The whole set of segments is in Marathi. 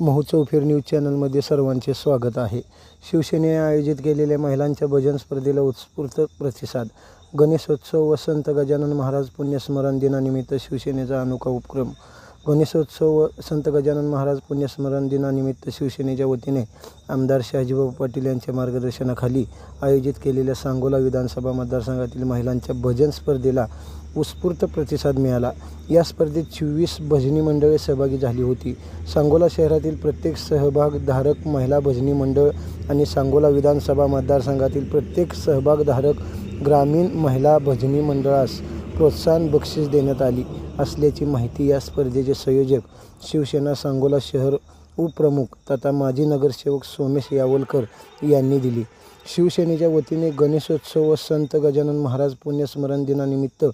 महोत्सव फेर न्यूज चॅनलमध्ये सर्वांचे स्वागत आहे. शिवसेनेने आयोजित केलेल्या महिलांच्या भजन स्पर्धेला उत्स्फूर्त प्रतिसाद. गणेशोत्सव व संत गजानन महाराज पुण्यस्मरण दिनानिमित्त शिवसेनेचा अनोखा उपक्रम गणेशोत्सव व संत गजानन महाराज पुण्यस्मरण दिनानिमित्त शिवसेनेच्या वतीने आमदार शहाजीबाबू पाटील यांच्या मार्गदर्शनाखाली आयोजित केलेल्या सांगोला विधानसभा मतदारसंघातील महिलांच्या भजन स्पर्धेला उत्स्फूर्त प्रतिसाद मिळाला. या स्पर्धेत चोवीस भजनी मंडळे सहभागी झाली होती. सांगोला शहरातील प्रत्येक सहभागधारक महिला भजनी मंडळ आणि सांगोला विधानसभा मतदारसंघातील प्रत्येक सहभागधारक ग्रामीण महिला भजनी मंडळास प्रोत्साहन बक्षीस देण्यात आली. असल्याची माहिती या स्पर्धेचे संयोजक शिवसेना सांगोला शहर उपप्रमुख तथा माजी नगरसेवक सोमेश यावलकर यांनी दिली. शिवसेनेच्या वतीने गणेशोत्सव व संत गजानन महाराज पुण्यस्मरण दिनानिमित्त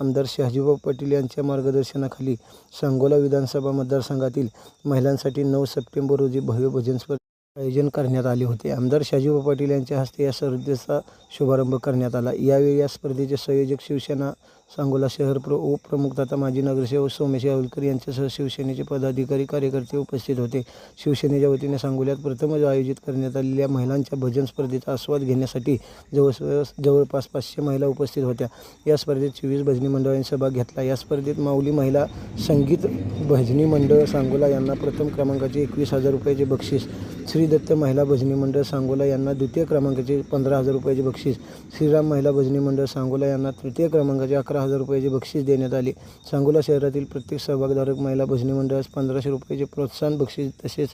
आमदार शहाजीभाऊ पाटील यांच्या मार्गदर्शनाखाली सांगोला विधानसभा मतदारसंघातील महिलांसाठी नऊ सप्टेंबर रोजी भव्य भजन स्पर्धा आयोजन करण्यात आले होते. आमदार शहाजीबाबू पाटील यांच्या हस्ते या स्पर्धेचा शुभारंभ करण्यात आला. यावेळी या स्पर्धेचे संयोजक शिवसेना सांगोला शहर प्र उपप्रमुख तथा माजी नगरसेवक सोमेश यावलकर यांच्यासह शिवसेनेचे पदाधिकारी कार्यकर्ते उपस्थित होते. शिवसेनेच्या वतीने सांगोल्यात प्रथमच आयोजित करण्यात आलेल्या महिलांच्या भजन स्पर्धेचा आस्वाद घेण्यासाठी जवळ जवळपास पाचशे महिला उपस्थित होत्या. या स्पर्धेत चोवीस भजनी मंडळांनी सहभाग घेतला. या स्पर्धेत माऊली महिला संगीत भजनी मंडळ सांगोला यांना प्रथम क्रमांकाचे एकवीस हजार रुपयाचे बक्षीस. श्री श्री दत्त महिला भजनी मंडळ सांगोला यांना द्वितीय क्रमांकाचे पंधरा हजार रुपयाचे बक्षीस. श्रीराम महिला भजनी मंडळ सांगोला यांना तृतीय क्रमांकाचे अकरा हजार रुपयाचे बक्षीस देण्यात आले. सांगोला शहरातील प्रत्येक सहभागधारक महिला भजनी मंडळास पंधराशे रुपयाचे प्रोत्साहन बक्षीस तसेच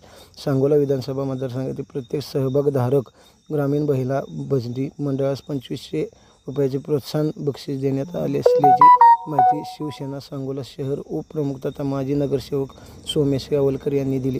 सांगोला विधानसभा मतदारसंघातील प्रत्येक सहभागधारक ग्रामीण महिला भजनी मंडळास पंचवीसशे रुपयाचे प्रोत्साहन बक्षीस देण्यात आले असल्याची माहिती शिवसेना सांगोला शहर उपप्रमुख तथा माजी नगरसेवक सोमेश यावलकर यांनी दिली.